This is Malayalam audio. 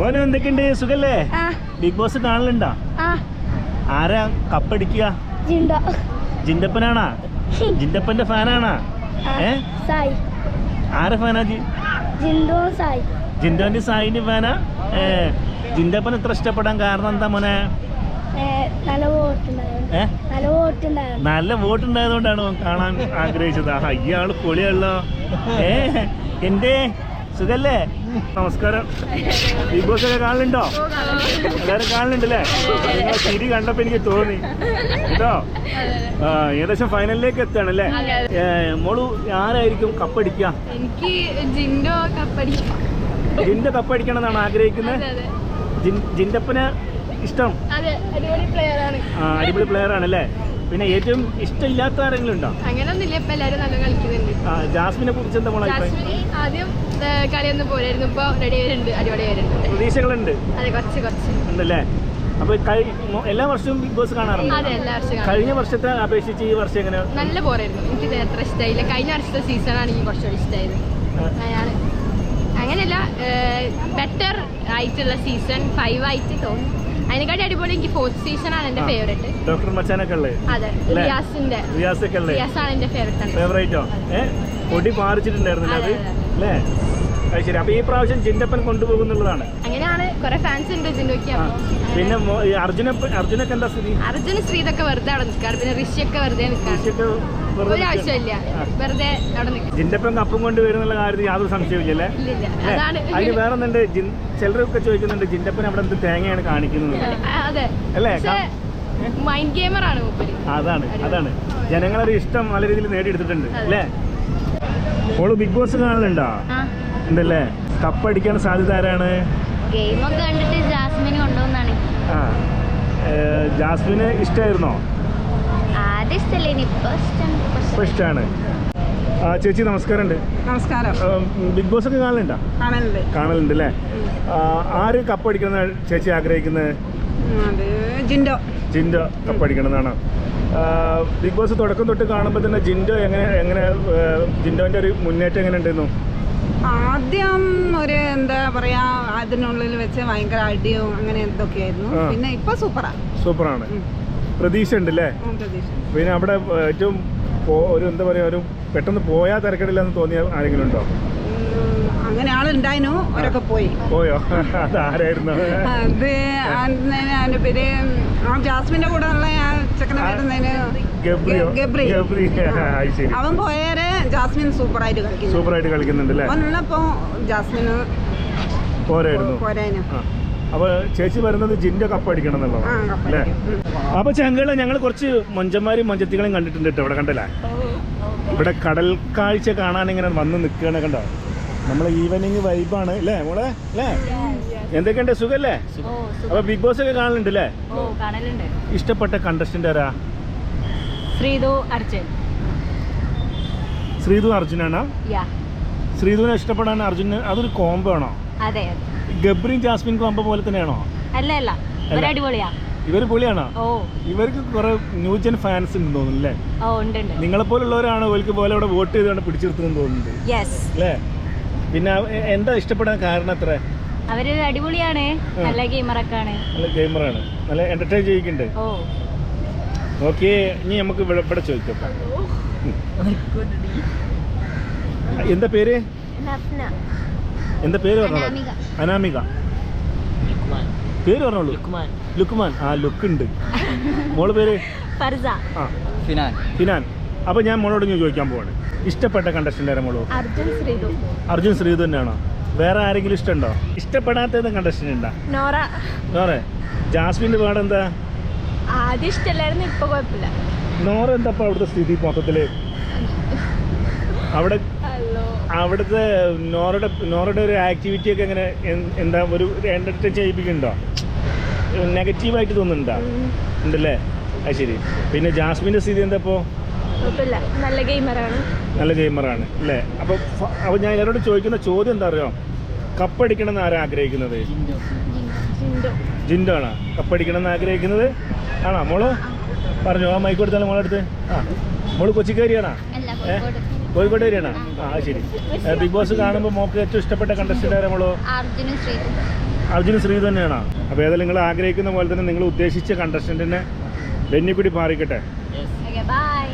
മോനെ എന്തൊക്കെയുണ്ട്? സുഖല്ലേ? ബിഗ് ബോസ് കാണലുണ്ടോ? ആരാ? കപ്പടിക്കുക? ജിന്തപ്പനാണാ ജിന്തപ്പന്റെ ഫാനാണാ? ഏ? സായി. ആരെ ഫാനാ ജി? ജിൻഡോന്റെ സായിന്റെ ഫാനാ? ഏ ജിന്തപ്പൻ എത്ര ഇഷ്ടപ്പെടാൻ കാരണം എന്താ മോനെ? നല്ല വോട്ട് ഉണ്ടായതുകൊണ്ടാണ് കാണാൻ ആഗ്രഹിച്ചത്. ഇയാൾ പൊളിയല്ലോ. ഏ എന്റെ സുഖല്ലേ? നമസ്കാരം. ബിഗ് ബോസ് ഒക്കെ കാണലുണ്ടോ എല്ലാരും കാണലുണ്ടല്ലേ നിങ്ങളെ ചിരി കണ്ടപ്പോ എനിക്ക് തോന്നി. കേട്ടോ? ഏകദേശം ഫൈനലിലേക്ക് എത്താണ് അല്ലേ മോളു ആരായിരിക്കും കപ്പടിക്കുക എനിക്ക് ജിൻഡോ കപ്പടിക്കും ജിന്റെ കപ്പടിക്കണം എന്നാണ് ആഗ്രഹിക്കുന്നത്? ജിൻഡപ്പന് ഇഷ്ടം? അടിപൊളി പ്ലെയർ ആണ്. അല്ലേ അടിപൊളി പ്ലെയർ ആണല്ലേ? പിന്നെ ഏറ്റവും ഇഷ്ടമില്ലാത്ത ആരെങ്കിലും ഉണ്ടോ? അങ്ങനൊന്നുമില്ല. ഇപ്പൊ എല്ലാരും നല്ല കളിക്കുന്നുണ്ട്. ജാസ്മിനെ കുറിച്ച് എന്താ മോളെ? ജാസ്മിൻ ആദ്യം കളിയൊന്നും പോരായിരുന്നു. ഇപ്പൊ റെഡി ആയിട്ടുണ്ട്. അടിപൊളി ആയിട്ടുണ്ട് പ്രതീക്ഷകളുണ്ട്? അതെ കുറച്ച് കുറച്ച്. ഉണ്ടല്ലേ? അപ്പൊ എല്ലാ വർഷവും ബിഗ് ബോസ് കാണാറുണ്ട്? അതെ എല്ലാ വർഷവും കഴിഞ്ഞ വർഷത്തെ അപേക്ഷിച്ച് ഈ വർഷം എങ്ങനെ? നല്ല പോരായിരുന്നു. എനിക്ക് അത്ര ഇഷ്ടമായില്ല കഴിഞ്ഞ വർഷത്തെ സീസൺ ആണ് എനിക്ക് കുറച്ചുകൂടി ഇഷ്ടമായത് അങ്ങനെയല്ല ബെറ്റർ ആയിട്ടുള്ള സീസൺ ഫൈവ് ആയിട്ട് തോന്നി അതിനെക്കാട്ടി അടിപൊളി എനിക്ക് ഫോർത്ത് സീസൺ ആണ് എന്റെ. ഫേവറേറ്റ് ഡോക്ടർ മച്ചാനൊക്കെ ഉള്ളത് അതെ അല്ലേ? റിയാസിന്റെ റിയാസ് ഒക്കെ ഉള്ളത് റിയാസ് ആണ്. എന്റെ ഫേവറേറ്റ് ഫേവറേറ്റോ ഏഹ് പൊടി പാറിച്ചിട്ടുണ്ടായിരുന്നില്ല അതെ. അല്ലേ? അത് ശരി. അപ്പൊ ഈ പ്രാവശ്യം ജിൻഡപ്പൻ കൊണ്ടുപോകുന്നുള്ളതാണ് അങ്ങനെയാണ് കുറെ ഫാൻസ് ഉണ്ട് ജിൻഡോക്ക് പിന്നെ അർജുന അർജുനൊക്കെ എന്താ സ്ഥിതി? അർജുന ശ്രീതൊക്കെ വെറുതെ അവിടെ നിൽക്കാറ് പിന്നെ ഋഷിയൊക്കെ വെറുതെ നിൽക്കാറ് വെറുതെ അവിടെ നിൽക്കും. ജിൻഡപ്പൻ കപ്പും കൊണ്ട് വരുന്നുള്ള കാര്യത്തിൽ യാതൊരു സംശയമില്ലല്ലേ അതിന് വേറെ ജിൻ- ചിലരൊക്കെ ചോദിക്കുന്നുണ്ട് ജിൻഡപ്പൻ അവിടെ എന്ത് തേങ്ങയാണ് കാണിക്കുന്നത്? അതെ. അല്ലേ? മൈൻഡ് ഗെയിമർ ആണ് അതാണ് അതാണ്. ജനങ്ങളൊരു ഇഷ്ടം നല്ല രീതിയിൽ നേടിയെടുത്തിട്ടുണ്ട്. അല്ലേ? ഓൾ ബിഗ് ബോസ് കാണലുണ്ടോ? ഉണ്ടല്ലേ? കപ്പടിക്കാൻ സാധ്യത ആരാണ്? ഗെയിമൊക്കെ കണ്ടിട്ട് ജാസ്മിന് കൊണ്ടുവന്നാണ്. ആ ഏ, ജാസ്മിന് ഇഷ്ടമായിരുന്നോ ആദ്യം ഇഷ്ടല്ലേ ഇപ്പൊ ഇഷ്ടം ഇഷ്ടമാണ് ആ ചേച്ചി നമസ്കാരമുണ്ട്. നമസ്കാരം. ബിഗ് ബോസ് ഒക്കെ കാണലുണ്ടോ? കാണലുണ്ട്. കാണലുണ്ട് അല്ലേ കപ്പ് ആര് കപ്പടിക്കുന്ന ചേച്ചി ആഗ്രഹിക്കുന്നത് ജിൻഡോ. ജിൻഡോ കപ്പടിക്കണം എന്നാണ് ബിഗ് ബോസ് തുടക്കം തൊട്ട് കാണുമ്പോൾ തന്നെ ജിൻഡോ എങ്ങനെ എങ്ങനെ ജിൻഡോന്റെ ഒരു മുന്നേറ്റം എങ്ങനെ ഉണ്ടായിരുന്നു? ആദ്യം ഒരു എന്താ പറയാ അതിനുള്ളിൽ വെച്ച് ഭയങ്കര അടിയും അങ്ങനെ എന്തൊക്കെയായിരുന്നു. പിന്നെ ഇപ്പൊ സൂപ്പറാ. സൂപ്പറാണ്. പ്രതീക്ഷ ഉണ്ടല്ലേ? പിന്നെ അവിടെ ഏറ്റവും ഒരു എന്താ പറയാ ഒരു പെട്ടെന്ന് പോയാ തിരക്കടില്ലെന്ന് തോന്നിയ ആരെങ്കിലും ഉണ്ടോ? അങ്ങനെ ആളുണ്ടായിരുന്നു. അവരൊക്കെ പോയി. പോയോ? അതാരായിരുന്നു? അത് പേര് ആ ജാസ്മിന്റെ കൂടെ ഉള്ള ചെക്കനെ. അത് അവൻ പോയേരെ ജാസ്മിൻ സൂപ്പർ ആയിട്ട് കളിക്കുന്നു. സൂപ്പർ ആയിട്ട് കളിക്കുന്നുണ്ടല്ലേ? അവനുള്ളപ്പോ ജാസ്മിന് പോരായിരുന്നു. പോരാനും അപ്പൊ ചേച്ചി വരുന്നത് ജിന്റെ കപ്പ് അടിക്കണം എന്നുള്ളതാണ് അല്ലേ? അപ്പൊ ചങ്കൾ ഞങ്ങൾ കുറച്ച് മൊഞ്ചന്മാരും മൊഞ്ചത്തികളും കണ്ടിട്ടുണ്ട് കേട്ടോ ഇവിടെ കണ്ടല്ലേ? ഇവിടെ കടൽ കാഴ്ച കാണാൻ ഇങ്ങനെ വന്ന് നിൽക്കണേ കണ്ടോ? നമ്മളെ ഈവനിങ് വൈബാണ് അല്ലേ മോളെ? അല്ലേ? എന്തൊക്കെയുണ്ട്? സുഖല്ലേ? അപ്പൊ ബിഗ് ബോസ് ഒക്കെ കാണലുണ്ട് അല്ലേ ഓ കാണലുണ്ട്. ഇഷ്ടപ്പെട്ട കണ്ടസ്റ്റന്റ് ആരാ? ശ്രീതു അർജുൻ. ശ്രീധു അർജുനാണോ? യാ. ശ്രീധുവിനെ ഇഷ്ടപ്പെടാൻ അർജുന് അതൊരു കോംബോ ആണോ? അതെ ഗബ്രിയും ജാസ്മിൻ കോംബോ പോലെ തന്നെയാണോ? അല്ല അല്ല. അല്ല. ഇവർ പൊളിയാണോ? ഓ. ഇവർക്ക് കുറെ ന്യൂജൻ ഫാൻസ് ഉണ്ട് തോന്നുന്നു അല്ലേ? ഓ ഉണ്ട് ഉണ്ട് നിങ്ങളെ പോലുള്ളവരാണ് ഇവർക്ക് പോലെ ഇവിടെ വോട്ട് ചെയ്താണ് പിടിച്ചെടുത്തെന്ന് തോന്നുന്നുണ്ട്? യെസ് അല്ലേ? പിന്നെ എന്താ ഇഷ്ടപ്പെടാൻ കാരണം അത്ര? അവർ അടിപൊളിയാണ്. നല്ല ഗെയിമറൊക്കെ ആണ് നല്ല ഗെയിമറാണ്. നല്ല എന്റർടൈൻ ചെയ്യിക്കണ്ട് ഓ. ഓക്കെ ഇനി നമുക്ക് ഇവിടെ ചോദിക്കാം. എന്താ പേര്? എന്താ പേര് പറഞ്ഞോളൂ? അനാമിക. അനാമിക. പേര് പറഞ്ഞോളൂ. ലുക്മാൻ. ആ ലുക്ക് ഉണ്ട് മോൾ പേര്? ഫർസ. ആ. ഫിനാൻ. അപ്പൊ ഞാൻ മോളോട് ചോദിക്കാൻ പോവാണ്. ഇഷ്ടപ്പെട്ട കണ്ടസ്റ്റന്റ് ആരാ മോളോ? അർജുൻ ശ്രീതു അർജുൻ ശ്രീധു തന്നെയാണോ? വേറെ ആരെങ്കിലും ഇഷ്ടമുണ്ടോ? ഇഷ്ടപ്പെടാത്തത് കണ്ടസ്റ്റന്റ് ഉണ്ടോ? നോറ. വേറെ ജാസ്മിന്റെ പാട് എന്താ? ആദ്യം ഇഷ്ടമല്ലായിരുന്നു ഇപ്പൊ കുഴപ്പമില്ല. നോറ എന്താ ഇപ്പൊ അവിടുത്തെ സ്ഥിതി മൊത്തത്തിൽ? അവിടെ അവിടുത്തെ നോറയുടെ നോറയുടെ ഒരു ആക്ടിവിറ്റി ഒക്കെ എങ്ങനെ എന്താ ഒരു എന്റർടൈൻ ചെയ്യിപ്പിക്കുന്നുണ്ടോ? നെഗറ്റീവായിട്ട് തോന്നുന്നുണ്ടോ? ഉണ്ടല്ലേ? അത് ശരി. പിന്നെ ജാസ്മിന്റെ സ്ഥിതി എന്താ ഇപ്പോൾ കുഴപ്പമില്ല നല്ല ഗെയിമറാണ് നല്ല ഗെയിമറാണ് അല്ലേ? അപ്പോൾ അപ്പോൾ ഞാൻ എന്നോട് ചോദിക്കുന്ന ചോദ്യം എന്താ അറിയോ? കപ്പടിക്കണം എന്ന് ആരാ ആഗ്രഹിക്കുന്നത്? ജിൻഡോ. ആണോ? കപ്പടിക്കണം എന്ന് ആഗ്രഹിക്കുന്നത് ആണോ? മോൾ പറഞ്ഞു ആ മൈക്ക് കൊടുത്താലും മോളെടുത്ത് ആ മോൾ കൊച്ചിക്കാരിയാണോ? അല്ല ഏ? കോഴിക്കോട്. കോഴിക്കോട്ടുകാരിയാണോ ആ അത് ശരി. ബിഗ് ബോസ് കാണുമ്പോൾ മോക്ക് ഏറ്റവും ഇഷ്ടപ്പെട്ട കണ്ടസ്റ്റന്റ് ആരാ മോളോ? അർജുനും ശ്രീ തന്നെയാണോ? അപ്പോൾ ഏതായാലും നിങ്ങൾ ആഗ്രഹിക്കുന്ന പോലെ തന്നെ നിങ്ങൾ ഉദ്ദേശിച്ച കണ്ടസ്റ്റന്റിനെ ബെന്നിക്കുടി മാറിക്കട്ടെ. ബൈ